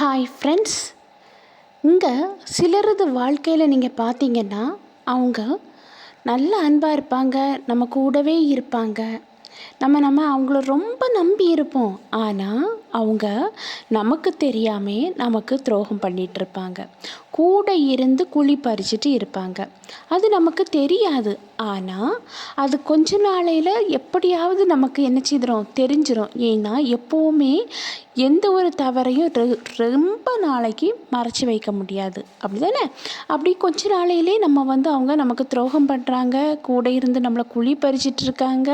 Hi friends இங்கே சிலரது வாழ்க்கையில் நீங்கள் பார்த்தீங்கன்னா அவங்க நல்ல அன்பாக இருப்பாங்க நம்ம கூடவே இருப்பாங்க. நம்ம நம்ம அவங்கள ரொம்ப நம்பி இருப்போம். ஆனால் அவங்க நமக்கு தெரியாமே நமக்கு துரோகம் பண்ணிகிட்ருப்பாங்க இருப்பாங்க கூட இருந்து குழி பறிச்சுட்டு இருப்பாங்க. அது நமக்கு தெரியாது. ஆனால் அது கொஞ்ச நாளையில் எப்படியாவது நமக்கு என்ன செய்திரும்? தெரிஞ்சிடும் ஏன்னா எப்போவுமே எந்த ஒரு தவறையும் ரெ ரொம்ப நாளைக்கு மறைச்சி வைக்க முடியாது. அப்படி தானே அப்படி கொஞ்ச நாளையிலே நம்ம வந்து அவங்க நமக்கு துரோகம் பண்ணுறாங்க கூட இருந்து நம்மளை குழி பறிச்சிட்ருக்காங்க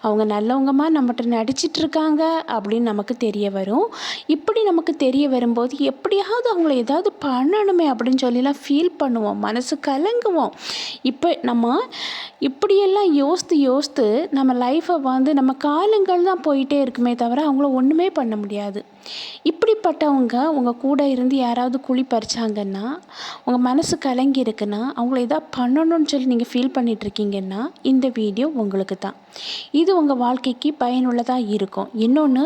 அவங்க நல்லவங்கமாக நம்மகிட்ட நடிச்சிட்ருக்காங்க அப்படின்னு நமக்கு தெரிய வரும். இப்படி நமக்கு தெரிய வரும்போது எப்படியாவது அவங்கள ஏதாவது பண்ணணுமே அப்படின்னு சொல்லிலாம் ஃபீல் பண்ணுவோம். மனசு கலங்குவோம். இப்போ நம்ம இப்படியெல்லாம் யோசித்து யோசித்து நம்ம லைஃப்பை வந்து நம்ம காலங்கள் தான் போயிட்டே இருக்குமே தவிர அவங்கள ஒன்றுமே பண்ண முடியாது. இப்படிப்பட்டவங்க உங்கள் கூட இருந்து யாராவது குழி பறிச்சாங்கன்னா உங்கள் மனசு கலங்கி இருக்குன்னா அவங்கள எதாவது பண்ணணும்னு சொல்லி நீங்கள் ஃபீல் பண்ணிகிட்ருக்கீங்கன்னா இந்த வீடியோ உங்களுக்கு தான். இது உங்கள் வாழ்க்கைக்கு பயனுள்ளதாக இருக்கும். இன்னொன்று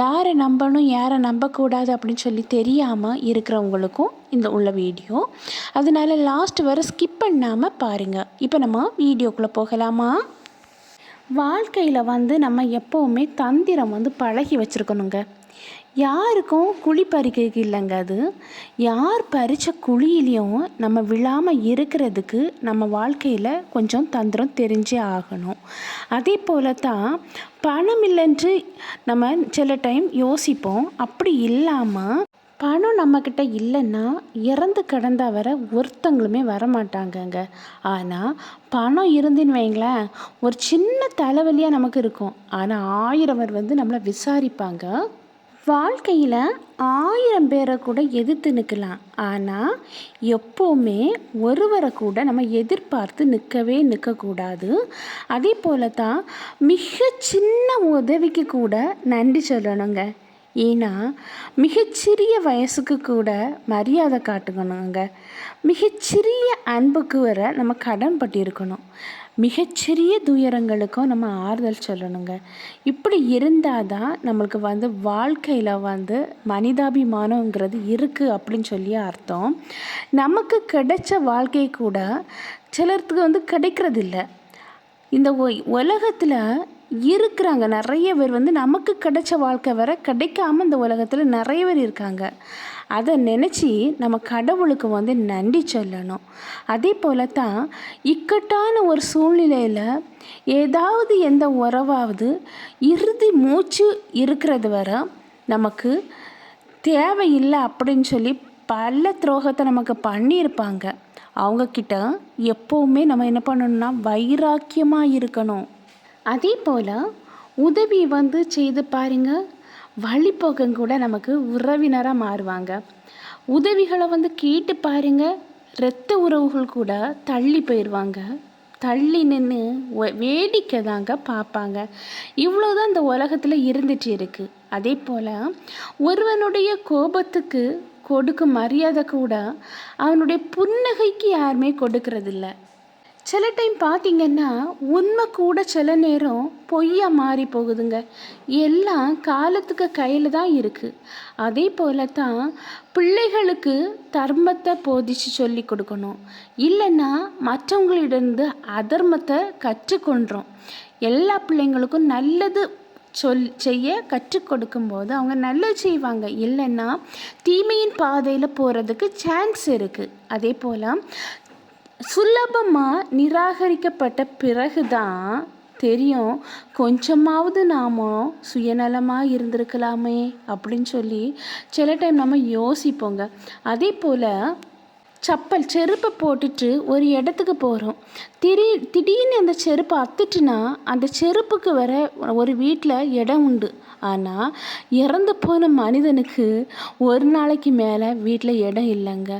யாரை நம்பணும் யாரை நம்பக்கூடாது அப்படின்னு சொல்லி தெரியாமல் இருக்கிறவங்களுக்கும் இந்த உள்ள வீடியோ. அதனால லாஸ்ட் வரை ஸ்கிப் பண்ணாமல் பாருங்கள் இப்போ நம்ம வீடியோக்குள்ளே போகலாமா? வாழ்க்கையில் வந்து நம்ம எப்போவுமே தந்திரம் வந்து பழகி வச்சுருக்கணுங்க. யாருக்கும் குழி பறிக்கிறதுக்கு இல்லைங்க அது. யார் பறித்த குழியிலையும் நம்ம விழாமல் இருக்கிறதுக்கு நம்ம வாழ்க்கையில் கொஞ்சம் தந்திரம் தெரிஞ்சே ஆகணும். அதே போல தான் பணம் இல்லைன்று நம்ம சில டைம் யோசிப்போம். அப்படி இல்லாமல் பணம் நம்மக்கிட்ட இல்லைன்னா இறந்து கிடந்தா வர ஒருத்தங்களுமே வரமாட்டாங்கங்க. ஆனால் பணம் இருந்துன்னு வைங்களேன் ஒரு சின்ன தலைவலியாக நமக்கு இருக்கும். ஆனால் ஆயிரம் வந்து நம்மளை விசாரிப்பாங்க. வாழ்க்கையில் ஆயிரம் பேரை கூட எதிர்த்து நிற்கலாம். ஆனால் எப்போவுமே ஒருவரை கூட நம்ம எதிர்பார்த்து நிற்கவே நிற்கக்கூடாது. அதே போல தான் மிக சின்ன உதவிக்கு கூட நன்றி சொல்லணுங்க. ஏன்னா மிகச்சிறிய வயசுக்கு கூட மரியாதை காட்டுக்கணுங்க. மிகச்சிறிய அன்புக்கு வர நம்ம கடன் பட்டிருக்கணும். மிகச்சிறிய துயரங்களுக்கும் நம்ம ஆறுதல் சொல்லணுங்க. இப்படி இருந்தால் தான் நம்மளுக்கு வந்து வாழ்க்கையில் வந்து மனிதாபிமானங்கிறது இருக்குது அப்படின்னு சொல்லி அர்த்தம். நமக்கு கிடைச்ச வாழ்க்கை கூட சிலருக்கு வந்து கிடைக்கிறதில்ல. இந்த உலகத்தில் இருக்கிறாங்க. நிறைய பேர் வந்து நமக்கு கிடைச்ச வாழ்க்கை வர கிடைக்காம இந்த உலகத்தில் நிறைய பேர் இருக்காங்க. அதை நினச்சி நம்ம கடவுளுக்கு வந்து நன்றி சொல்லணும். அதே போல தான் இக்கட்டான ஒரு சூழ்நிலையில் ஏதாவது எந்த உறவாவது இறுதி மூச்சு இருக்கிறது வர நமக்கு தேவையில்லை அப்படின்னு சொல்லி பல துரோகத்தை நமக்கு பண்ணியிருப்பாங்க. அவங்கக்கிட்ட எப்போவுமே நம்ம என்ன பண்ணணும்னா வைராக்கியமாக இருக்கணும். அதே போல் உதவி வந்து செய்து பாருங்க வழிபோக்கம் கூட நமக்கு உறவினராக மாறுவாங்க. உதவிகளை வந்து கேட்டு பாருங்க இரத்த உறவுகள் கூட தள்ளி போயிடுவாங்க தள்ளி நின்று வேடிக்கை தாங்க பார்ப்பாங்க. இவ்வளோதான் இந்த உலகத்தில் இருந்துட்டு இருக்குது அதே போல் ஒருவனுடைய கோபத்துக்கு கொடுக்கும் மரியாதை கூட அவனுடைய புன்னகைக்கு யாருமே கொடுக்கறதில்ல. சில டைம் பார்த்திங்கன்னா உண்மை கூட சில நேரம் பொய்யாக மாறி போகுதுங்க. எல்லாம் காலத்துக்கு கையில் தான் இருக்குது அதே போல தான் பிள்ளைகளுக்கு தர்மத்தை போதிச்சு சொல்லி கொடுக்கணும். இல்லைன்னா மற்றவங்களிடந்து அதர்மத்தை கற்றுக்கொண்டோம் எல்லா பிள்ளைங்களுக்கும் நல்லது சொல் செய்ய கற்றுக் கொடுக்கும்போது அவங்க நல்லது செய்வாங்க. இல்லைன்னா தீமையின் பாதையில் போகிறதுக்கு சான்ஸ் இருக்குது அதே போல் சுலபமாக நிராகரிக்கப்பட்ட பிறகு தான் தெரியும் கொஞ்சமாவது நாம் சுயநலமாக இருந்திருக்கலாமே அப்படின்னு சொல்லி சில டைம் நம்ம யோசிப்போங்க. அதே போல் சப்பல் செருப்பை போட்டுட்டு ஒரு இடத்துக்கு போகிறோம் திடீ திடீர்னு அந்த செருப்பை அத்துட்டுனா அந்த செருப்புக்கு வர ஒரு வீட்டில் இடம் உண்டு. ஆனால் இறந்து போன மனிதனுக்கு ஒரு நாளைக்கு மேலே வீட்டில் இடம் இல்லைங்க.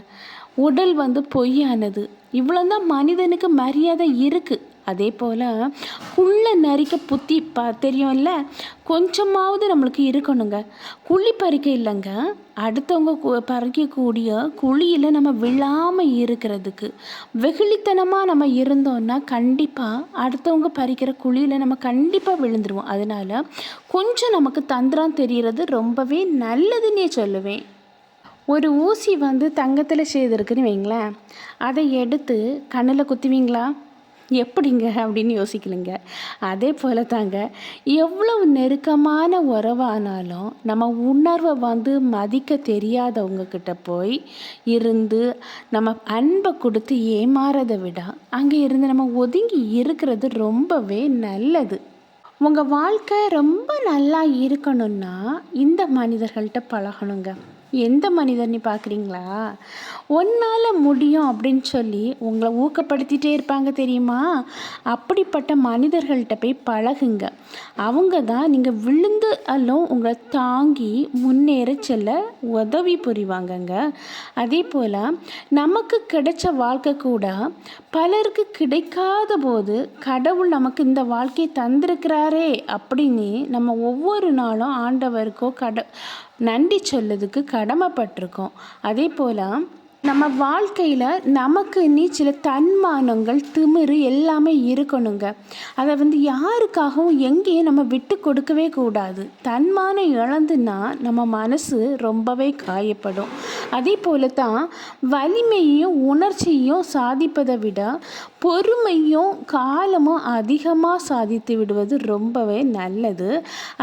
உடல் வந்து பொய்யானது. இவ்வளோதான் மனிதனுக்கு மரியாதை இருக்குது அதே போல் குள்ளே நரிக்க புத்தி பா தெரியும்ல? கொஞ்சமாவது நம்மளுக்கு இருக்கணுங்க. குழி பறிக்க இல்லைங்க. அடுத்தவங்க பறிக்கக்கூடிய குழியில் நம்ம விழாமல் இருக்கிறதுக்கு வெகுளித்தனமாக நம்ம இருந்தோம்னா கண்டிப்பாக அடுத்தவங்க பறிக்கிற குழியில் நம்ம கண்டிப்பாக விழுந்துருவோம். அதனால் கொஞ்சம் நமக்கு தந்திரம் தெரிகிறது ரொம்பவே நல்லதுன்னே சொல்லுவேன். ஒரு ஊசி வந்து தங்கத்தில் செய்திருக்குன்னு வைங்களேன் அதை எடுத்து கண்ணில் குத்துவீங்களா? எப்படிங்க? அப்படின்னு யோசிக்கலைங்க. அதே போல் தாங்க எவ்வளவு நெருக்கமான உறவானாலும் நம்ம உணர்வை வந்து மதிக்க தெரியாதவங்க கிட்ட போய் இருந்து நம்ம அன்பை கொடுத்து ஏமாறதை விட அங்கே இருந்து நம்ம ஒதுங்கி இருக்கிறது ரொம்பவே நல்லது. உங்கள் வாழ்க்கை ரொம்ப நல்லா இருக்கணும்னா இந்த மனிதர்கள்ட்ட பழகணுங்க. எந்த மனிதர் நீ பார்க்குறீங்களா ஒன்னால் முடியும் அப்படின்னு சொல்லி உங்களை ஊக்கப்படுத்திகிட்டே இருப்பாங்க தெரியுமா? அப்படிப்பட்ட மனிதர்கள்ட்ட போய் பழகுங்க. அவங்க தான் நீங்கள் விழுந்து அல்லும் உங்களை தாங்கி முன்னேற செல்ல உதவி புரிவாங்கங்க. அதே போல் நமக்கு கிடைச்ச வாழ்க்கை கூட பலருக்கு கிடைக்காத போது கடவுள் நமக்கு இந்த வாழ்க்கையை தந்திருக்கிறாரே அப்படின்னு நம்ம ஒவ்வொரு நாளும் ஆண்டவருக்கோ கட நன்றி சொல்லதுக்கு கடமைப்பட்டிருக்கோம். அதே போல் நம்ம வாழ்க்கையில் நமக்கு நீ சில தன்மானங்கள் திமிரு எல்லாமே இருக்கணுங்க. அதை வந்து யாருக்காகவும் எங்கேயும் நம்ம விட்டு கொடுக்கவே கூடாது. தன்மானம் இழந்துன்னா நம்ம மனசு ரொம்பவே காயப்படும். அதே போல தான் வலிமையும் உணர்ச்சியும் சாதிப்பதை விட பொறுமையும் காலமும் அதிகமாக சாதித்து விடுவது ரொம்பவே நல்லது.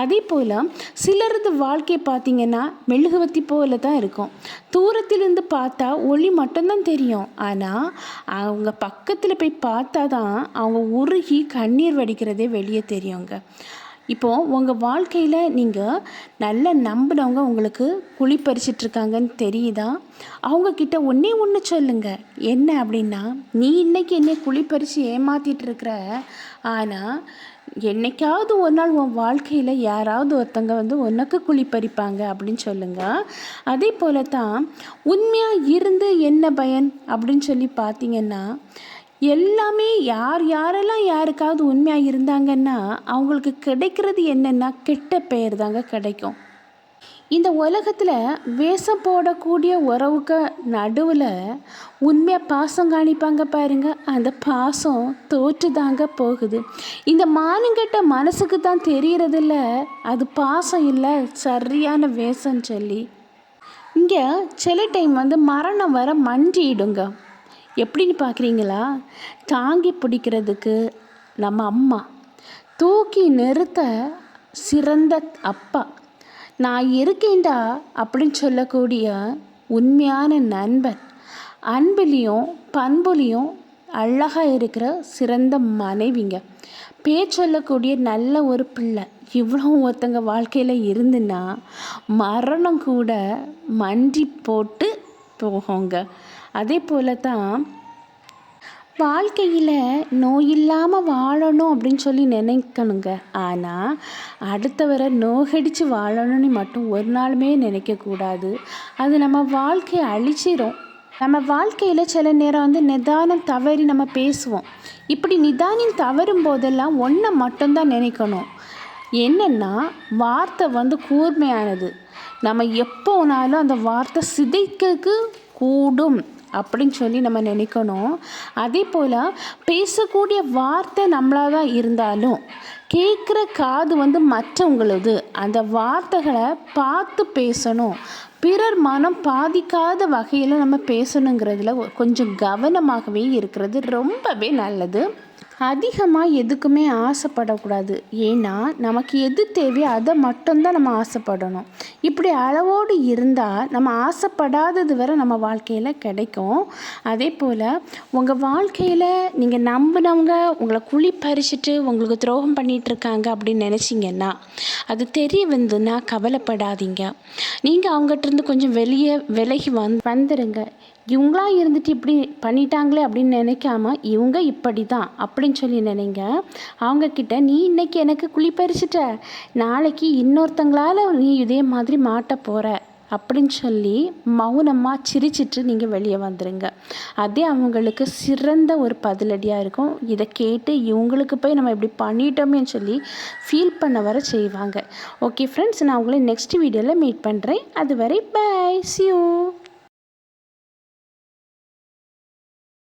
அதே போல் சிலரது வாழ்க்கை பார்த்திங்கன்னா மெழுகுவத்தி போல தான் இருக்கும். தூரத்திலிருந்து பார்த்தா ஒளி மட்டும்தான் தெரியும். ஆனால் அவங்க பக்கத்தில் போய் பார்த்தா தான் அவங்க உருகி கண்ணீர் வடிக்கிறதே வெளியே தெரியுங்க. இப்போது உங்கள் வாழ்க்கையில் நீங்கள் நல்லா நம்பினவங்க உங்களுக்கு குழி பறிச்சிட்ருக்காங்கன்னு தெரியுதா? அவங்கக்கிட்ட ஒன்றே ஒன்று சொல்லுங்கள் என்ன அப்படின்னா நீ இன்றைக்கி என்னை குழி பறித்து ஏமாற்றிட்டு இருக்கிற ஆனால் என்னைக்காவது ஒரு நாள் உன் வாழ்க்கையில் யாராவது ஒருத்தங்க வந்து உனக்கு குழி பறிப்பாங்க அப்படின்னு சொல்லுங்கள் அதே போல தான் உண்மையாக இருந்து என்ன பயன் அப்படின்னு சொல்லி பார்த்தீங்கன்னா எல்லாமே யார் யாரெல்லாம் யாருக்காவது உண்மையாக இருந்தாங்கன்னா அவங்களுக்கு கிடைக்கிறது என்னென்னா கெட்ட பெயர் தாங்க கிடைக்கும். இந்த உலகத்தில் வேஷம் போடக்கூடிய உறவுக்கு நடுவில் உண்மையாக பாசம் காணிப்பாங்க பாருங்க. அந்த பாசம் தோற்று தாங்க போகுது. இந்த மானுங்கிட்ட மனசுக்கு தான் தெரியறதில்ல. அது பாசம் இல்லை சரியான வேஷம் சொல்லி. இங்கே சில டைம் வந்து மரணம் வர மண்டிடுங்க எப்படின்னு பார்க்குறீங்களா தாங்கி பிடிக்கிறதுக்கு நம்ம அம்மா. தூக்கி நிறுத்த சிறந்த அப்பா. நான் இருக்கேன்டா அப்படின்னு சொல்லக்கூடிய உண்மையான நண்பன். அன்புலேயும் பண்புலேயும் அழகாக இருக்கிற சிறந்த மனைவிங்க. பேர் சொல்லக்கூடிய நல்ல ஒரு பிள்ளை. இவ்வளோ ஒருத்தங்க வாழ்க்கையில் இருந்துன்னா மரணம் கூட மண்டி போட்டு போகுங்க. அதே போல தான் வாழ்க்கையில் நோய் இல்லாமல் வாழணும் அப்படின்னு சொல்லி நினைக்கணுங்க. ஆனால் அடுத்தவரை நோகடித்து வாழணும்னு மட்டும் ஒரு நாளுமே நினைக்கக்கூடாது. அது நம்ம வாழ்க்கையை அழிச்சிடும் நம்ம வாழ்க்கையில் சில நேரம் வந்து நிதானம் தவறி நம்ம பேசுவோம். இப்படி நிதானம் தவறும் போதெல்லாம் ஒன்றை மட்டும்தான் நினைக்கணும். என்னென்னா வார்த்தை வந்து கூர்மையானது. நம்ம எப்போனாலும் அந்த வார்த்தை சிதைக்கிறதுக்கு கூடும். அப்படின்னு சொல்லி நம்ம நினைக்கணும். அதே போல் பேசக்கூடிய வார்த்தை நம்மளாக தான் இருந்தாலும் கேட்குற காது வந்து மற்றவங்களது. அந்த வார்த்தைகளை பார்த்து பேசணும். பிறர் மனம் பாதிக்காத வகையில் நம்ம பேசணுங்கிறதுல கொஞ்சம் கவனமாகவே இருக்கிறது ரொம்பவே நல்லது. அதிகமாக எதுக்குமே ஆசைப்படக்கூடாது. ஏன்னா நமக்கு எது தேவையோ அதை மட்டும்தான் நம்ம ஆசைப்படணும். இப்படி அளவோடு இருந்தால் நம்ம ஆசைப்படாதது வரை நம்ம வாழ்க்கையில் கிடைக்கும். அதே போல் உங்கள் வாழ்க்கையில் நீங்கள் நம்பினவங்க உங்களை குழி பறிச்சுட்டு உங்களுக்கு துரோகம் பண்ணிகிட்ருக்காங்க அப்படின்னு நினச்சிங்கன்னா அது தெரிய வந்துன்னா கவலைப்படாதீங்க. நீங்கள் அவங்ககிட்ட இருந்து கொஞ்சம் வெளியே விலகி வந் வந்துடுங்க இவங்களா இருந்துட்டு இப்படி பண்ணிட்டாங்களே அப்படின்னு நினைக்காம இவங்க இப்படி தான் அப்படின்னு சொல்லி நினைங்க. அவங்கக்கிட்ட நீ இன்னைக்கு எனக்கு குளிப்பறிச்சிட்ட நாளைக்கு இன்னொருத்தங்களால் நீ இதே மாதிரி மாட்ட போகிற அப்படின்னு சொல்லி மௌனமாக சிரிச்சிட்டு நீங்கள் வெளியே வந்துடுங்க அதே அவங்களுக்கு சிறந்த ஒரு பதிலடியாக இருக்கும். இதை கேட்டு இவங்களுக்கு போய் நம்ம இப்படி பண்ணிட்டோமேன்னு சொல்லி ஃபீல் பண்ண வர செய்வாங்க. ஓகே ஃப்ரெண்ட்ஸ் நான் உங்களை நெக்ஸ்ட் வீடியோவில் மீட் பண்ணுறேன் அதுவரை பை சியூ